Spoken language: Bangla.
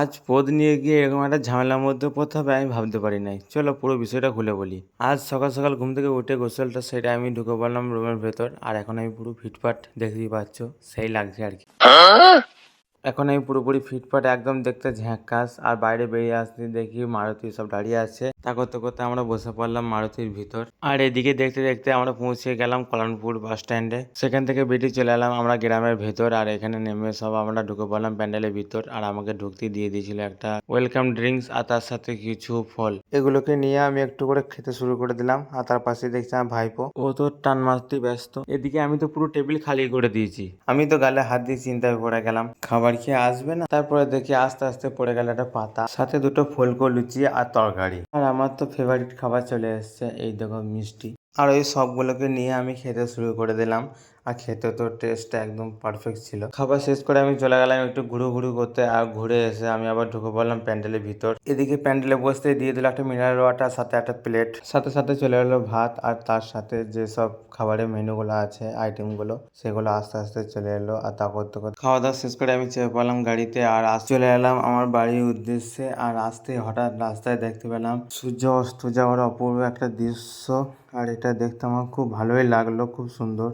আজ পদ নিয়ে গিয়ে এরকম একটা ঝামেলার মধ্যে পড়তে হবে, আমি ভাবতে পারি নাই। চলো পুরো বিষয়টা খুলে বলি। আজ সকাল সকাল ঘুম থেকে উঠে গোসলটা সেটা আমি ঢুকে পড়লাম রুমের ভেতর, আর এখন আমি পুরো ফিটফাট দেখতেই পাচ্ছ, সেই লাগছে আর কি। এখন আমি পুরোপুরি ফিটফাট, একদম দেখতে ঝ্যাঁকাস আর বাইরে বেরিয়ে আসতে দেখি মারুতি সব দাঁড়িয়ে আছে। তা করতে করতে আমরা বসে পড়লাম মারুতির ভিতর। আর এদিকে দেখতে দেখতে আমরা পৌঁছে গেলাম কল্যাণপুর বাস স্ট্যান্ডে। সেখান থেকে বেরিয়ে চলে এলাম আমরা গ্রামের ভেতর, আর এখানে নেমে সব আমরা ঢুকে পড়লাম প্যান্ডেলের ভিতর, আর আমাকে ঢুকতে দিয়ে দিয়েছিল একটা ওয়েলকাম ড্রিঙ্কস আর তার সাথে কিছু ফল। এগুলোকে নিয়ে আমি একটু করে খেতে শুরু করে দিলাম, আর তার পাশে দেখছি আমার ভাইপো। ও তো টান মারতে ব্যস্ত। এদিকে আমি তো পুরো টেবিল খালি করে দিয়েছি। আমি তো গালে হাত দিয়ে চিন্তায় পড়ে গেলাম। খাবার খেয়ে আসবে না। তারপরে দেখি আস্তে আস্তে পড়ে গেল একটা পাতা। সাথে দুটো ফুলকো লুচি আর তরকারি। আর আমার তো ফেভারিট খাবার চলে এসছে, এই দেখো মিষ্টি। আর ওই সবগুলোকে নিয়ে আমি খেতে শুরু করে দিলাম। আর খেতে তো টেস্টটা একদম পারফেক্ট ছিল। খাবার শেষ করে আমি চলে গেলাম একটু ঘুরু ঘুরু করতে আর ঘুরে এসে আমি আবার ঢুকে পড়লাম প্যান্ডেলের ভিতর। এদিকে প্যান্ডেলে বসতে দিয়ে দিল একটা মিনারেল ওয়াটার সাথে একটা প্লেট সাথে সাথে চলে এলো ভাত আর তার সাথে যে সব খাবারের মেনুগুলো আছে আইটেমগুলো সেগুলো আস্তে আস্তে চলে এলো আর তা করতে করতে খাওয়া দাওয়া শেষ করে আমি চেপে পড়লাম গাড়িতে আর আস চলে এলাম আমার বাড়ির উদ্দেশ্যে। আর আসতে হঠাৎ রাস্তায় দেখতে পেলাম সূর্য অস্ত যাওয়ার অপূর্ব একটা দৃশ্য। আর এটা দেখতে আমার খুব ভালোই লাগল খুব সুন্দর।